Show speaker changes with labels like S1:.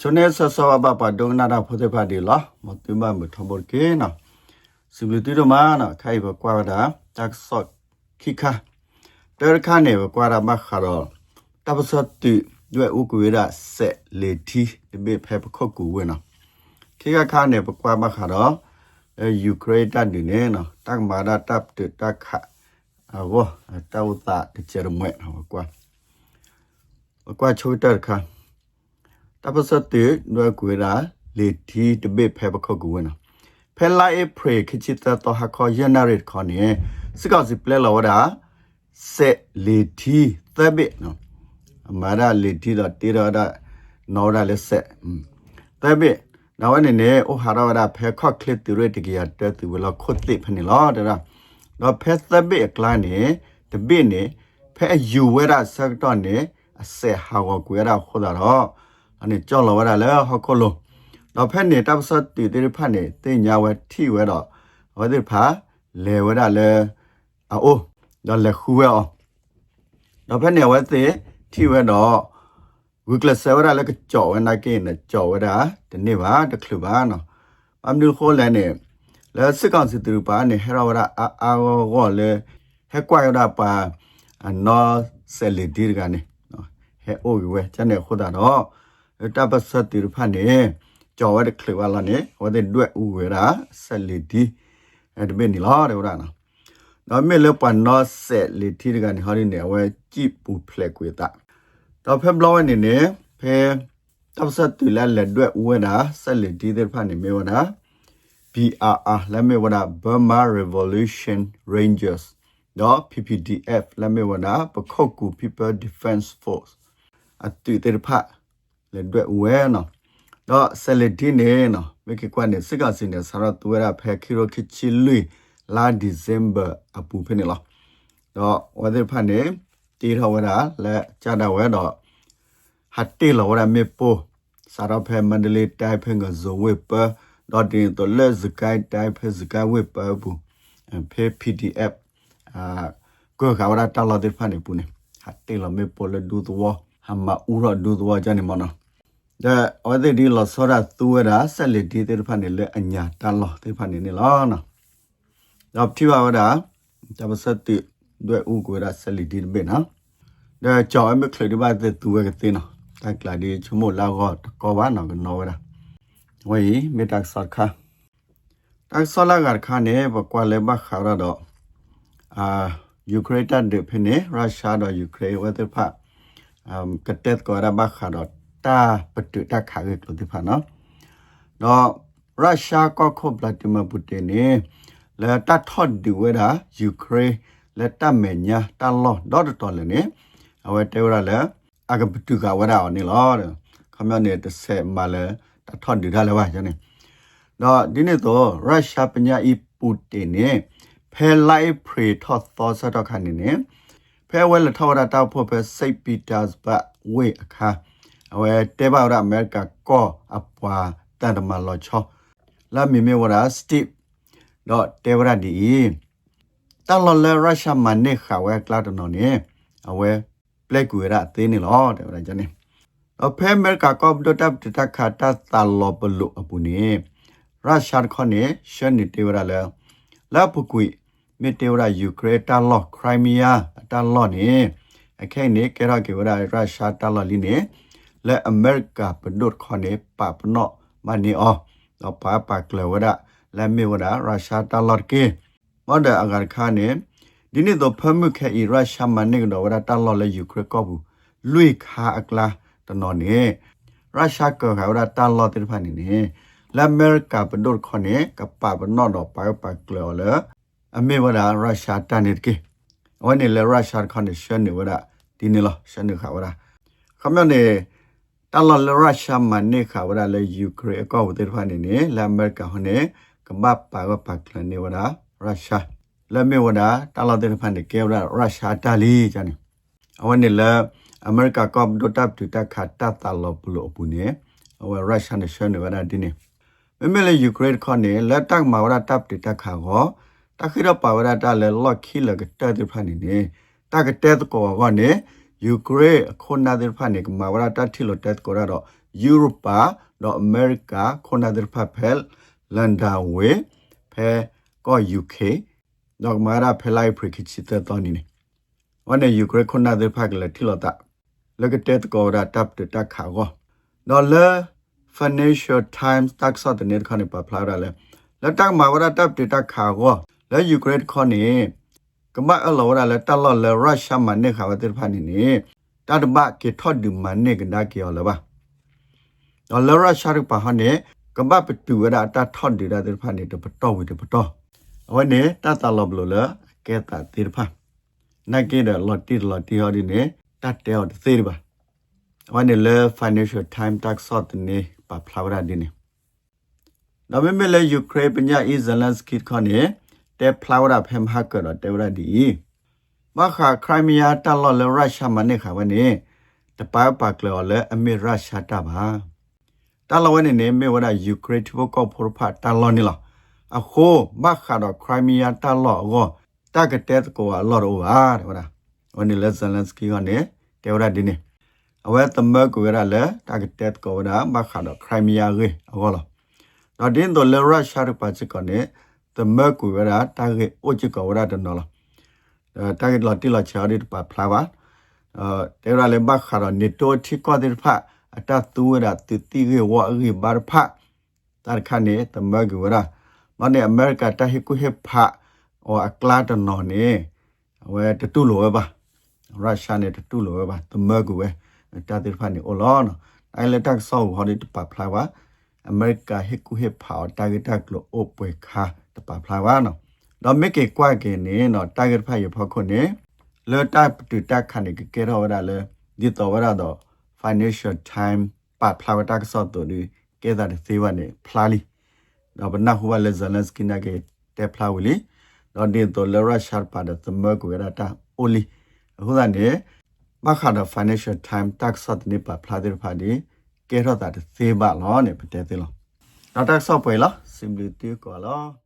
S1: ချွနေဆဆဝဘပဒုံနာတာဖိုတဲ့ပါဒီလာမတူမမထဘောကေနာစီဘလတီရမနာခိုင်ဘကွာဒါတက်ဆော့ခိခာတေရခါနေဘကွာရမခရောတပစတူရွဲဥကွေရဆက်လေတီဒီဘေဖဲပခုတ်ကူဝင်နာခိခခါနေဘကွာမခရောအဲယူကရိန်းတတ်ဒီနေနော်တက်မာဒတပ်တက်ခအဝတောက်တာတချရမွဲ့ဟောကွာကွာချိုးတက်ခါ တပစတေနွယ်ကွေရာလေတီတပိဖဲပခုတ်ကူဝနာဖဲလာအဖရေခချစ်တတော့ဟာခေါ်ယနာရစ်ခေါ်နေစကောက်စီပလဲလောဒါဆက်လေတီသဘိနော်အမာရလေတီတော့တေရဒါနော်ဒါလက်ဆက်သဘိနောက်အနေနဲ့အိုဟာရဝဒါဖဲခေါ့ကလစ်တူရတကီယာတက်သူဝလာခုတ်တိဖနေလောဒါတော့ဖဲသဘိအကလာနေတပိနေဖဲယူဝဲရဆက်တော့နေအဆက်ဟာကိုကွေရခေါ်တာတော့ အနေကြောက်လာဝရလဲဟခုလုံးတော့ဖက်နေတပ်စတ်တီတေဖက်နေတင်ညာဝဲထိဝဲတော့ဝဲဒီဖာလေဝရလဲအိုးတော့လေခူဝဲအောင်တော့ဖက်နေဝဲတေထိဝဲတော့ဝီကလဆဝရလဲကကြော်ဝဲနာကင်းနဲ့ကြော်ဝဲတာဒီနေ့ပါတခလူပါနော်အမ်ဒူခိုလဲနေလဲစစ်ကောင်စီတူပါနေဟရဝရအာအာဝေါ်လဲဟဲကွာရပါအနော်ဆယ်လီဒီကနေနော်ဟဲအိုဝဲကျန်နေခုတာတော့ တပစတိရဖာနေကြော်ဝဲကလဝလာနေဝတဲ့တွေ့ဥဝဲရာဆက်လီဒီအဲ့ဒီနီလာရဝရနာတော့မေလပန်နောဆက်လီတီရကနေဟာရနေဝဲကြည့်ပူဖလက်ကွေတာတော့ဖက်ဘလောနေနေဖဲတပစတိလာလက်တွေ့ဥဝဲရာဆက်လီဒီတဲ့ဖာနေမေဝနာ BRR လက်မေဝနာ Burma Revolution Rangers တော့ PPDF လက်မေဝနာပခုတ်ကူ People Defense Force အတူတဲ့ဖာ လေတွေ့ဝဲနော်တော့ဆယ်လတီနေနော်မကကွနဲ့စကစင်းနဲ့ဆရာတူရဖဲခီရိုခချီလူလာဒီဇင်ဘာအပူဖနေလားတော့ဝဒဖနေတီထဝရလဲကြတာဝဲတော့ဟတ်တီလောရမေပိုဆရာဖဲမန္တလေးတိုင်ဖဲကဇဝေပတော့တင်တော့လက်စကိုင်းတိုင်ဖဲစကိုင်းဝေပဘူးဖဲ PDF အာကိုကဝရတာလာတဲ့ဖနေပူနေဟတ်တီလောမေပိုလဲဒူတော့ဟမ္မာဥရဒူတော့ကြနေမနော် ဒါအဝဒေဒီလဆောရသူဝရာဆက်လက်ဒီတဲ့ဖာနေလေအညာတန်လောတဲ့ဖာနေနေလောနော်တော့တိပါဝဒါတပစတိတွေ့ဥကိုရာဆက်လက်ဒီဘေနော်ဒါကြောင့်အမခလဒီပါတဲ့သူဝကတဲ့နော်တိုက်ကလာဒီချမို့လောက်တော့ကောဘာနော်ကနော်ဝရာဝေးမေတက်ဆော့ခါတက်ဆော့လာကခါနေဘကွာလေဘခါရတော့အာယူကရိန်းတက်ဖိနေရုရှားတော့ယူကရိန်းဝတ်တဲ့ဖာအမ်ကတက်ကောရဘခါတော့ တာပတုတခါရကလို့ဒီဖာနော်တော့ရုရှားကခုပလတိမပုတေနေလဲတတ်ထော့ဒီဝဲတာယူကရိန်းလဲတတ်မေညာတလောဒေါ်တော်လည်းနေအဝဲတဲဝရလဲအကပတုကဝရအောင်နေလောခမနေတဆဲမလဲတတ်ထော့ဒီရလဲဝါကျနေတော့ဒီနေ့တော့ရုရှားပညာဤပုတေနေဖဲလိုက်ဖရီထော့သောစတော့ခါနေနေဖဲဝဲလထော်ရတာဖို့ဖဲစိတ်ပီတာစ်ဘဝေအခါ အဝဲတဲပါရအမေရိကကောအပွာတန်တမလောချောလာမီမေဝရာစတိတော့တဲဝရဒီတလော်လရုရှားမနေခဝဲကလာတနော်နေအဝဲပလက်ကွေရသေးနေလောတဲဝရဂျနေအဖေအမေရိကကောဒတ်တတခါတတလောပလုအပူနေရုရှားခေါနေရှန်နေတဲဝရလဲလာပုကွေမေတဲဝရယူကရိန်းတလောခရိုင်းမီးယားတလောနေအခဲနေကရကေဝရရုရှားတလောလီနေ และอเมริกาเป็นดุดคอนี้ปาปนอมันนี่อ๋อเราปาปากเลวดะและมีวดาราชาตลอดเกมอดอาการคาเนี่ยဒီနေ့တော့ဖမှုခဲအီရရှာမနေတော့ဝရတလော်လေယူခရကောဘူးလွိခါအကလာတနော်နေရုရှားကခါဝရတလော်တဲ့ဖာနေနေလာအမေရိကပဒိုခွန်နေကပပနော်တော့ပါပါကလော်လေအမေဝရရုရှားတန်နေကေဝနေလေရုရှားခွန်နေရှန်နေဝရဒီနေလားရှန်နေခါဝရခမနေ တလလရရှာမနေခါဝရလေယူကရိန်းအကောဝတေဖာနေနေလာအမေရိကဟနေကမ္ဘာပါကပါကလနေဝရရုရှားလမေဝဒတလတေဖာနေကေဝရရုရှားတလီဂျန်အဝနေလအမေရိကကော့ဒိုတပ်တူတခါတတလပလိုပူနေအဝရုရှားနေရှနေဝရဒီနေမမေလေယူကရိန်းခေါနေလက်တက်မာဝရတပ်တူတခါကိုတခိရပါဝရတလေလော့ခီလကတဲတေဖာနေနေတကတဲကောကနေ ယူကရိန်းခုနာတဲ့ဖာနေကမာဝရတာတီလိုတက်ကိုရတော့ယူရိုပါတော့အမေရိကခုနာတဲ့ဖာဖဲလန်ဒါဝေဖဲကောယူကေတော့မာရာဖဲလိုက်ဖရခိချစ်တဲ့တော်နေဝန်နေယူကရိန်းခုနာတဲ့ဖာကလည်းတီလိုတာလကတက်ကိုရတပ်တက်ခါကောနော်လေ financial times တက်ဆော့တဲ့နေခါနေပါဖလာရလဲလက်တက်မာဝရတပ်တက်ခါကောလဲယူကရိန်းခေါနေ ကမအလောရလဲတလော်လဲရုရှားမနေခါဝတဲ့ဖာနေနေတတ်ဘကေထော့ဒီမနေကဒါကေော်လပါနော်လဲရုရှားရပါဟနေကမပတူရတာထော့ဒီရတဲ့ဖာနေတပတော်ဝီတပတော်အဝနေတတလောဘလလကဲတာတိဖာနကေဒလော်တီလော်တီဟောဒီနေတတ်တဲော်သေပါဝန်နေလေ financial time tax sort နေပါဖလာဝရဒီနေဒါပေမဲ့လေယူကရိန်းပညာအီဇလန်စကီခေါနေ တဲဖလာဝရဖမ်ဟာကတော့တဲဝရဒီမခါခရိုင်းမီယာတလော်လေရုရှားမနေခါဝနေတပါပါကလော်လေအမေရုရှားတပါတလော်ဝနေနေမေဝရယူကရိန်းဘကောဖော်ဖာတလော်နေလားအခုမခါတော့ခရိုင်းမီယာတလော်ကိုတကတဲ့ကိုအလော်ရောပါတဲ့ဝရဝန်နေလေဇလန်စကီကနေတဲဝရဒီနေအဝဲသမကူရလဲတာဂက်တက်ကိုဒါမခါတော့ခရိုင်းမီယာရေအကောလားတော့ဒင်းတော့လေရုရှားရပါချကနေ သမကူရတာတာဂက်အိုချကောရတဲ့နော်လားတာဂက်လာတီလာချာရီပါဖလာပါအဲတေရလေဘခါတော့နေတိုတီကောတဲ့ဖာအတတူရတတီရေဝါရီဘာဖာတာခါနေသမကူရမနဲ့အမေရိကတဟိကုဟေဖာအော်အကလာတနော်နေဝဲတတူလိုပဲပါရုရှားနဲ့ တတူလိုပဲပါသမကူပဲတာတိဖာနေအလောနော်အိုင်လက်တက်ဆောက်ဟောဒီတပဖလာဝါအမေရိကဟက်ကူဟက်ဖာတာဂက်တက်လိုအိုပွေခါတပဖလာဝါနော်တော့မေကေကွာကေနေနော်တာဂက်ဖာရဖခုနေလေတပ်တူတက်ခဏကေကေရောဒါလေဒီတော့ဝရတော့ financial time ပဖလာဝတက်ဆော့တူဒီကေဒါသေဝနေဖလာလီတော့ဘနာဟူဝလေဇလန်စကီနာကေတက်ဖလာဝလီတော့ဒီတော့လေရရှာပါတဲ့သမကွေရတာအိုလီအခုကနေမခါတော့ financial time tax တ်နေပါဖလာတဲ့ဖာဒီကဲရတာသေပါလောနေပတဲ့သေးလောနောက် tax ဆော့ပွဲလား simply တီကောလော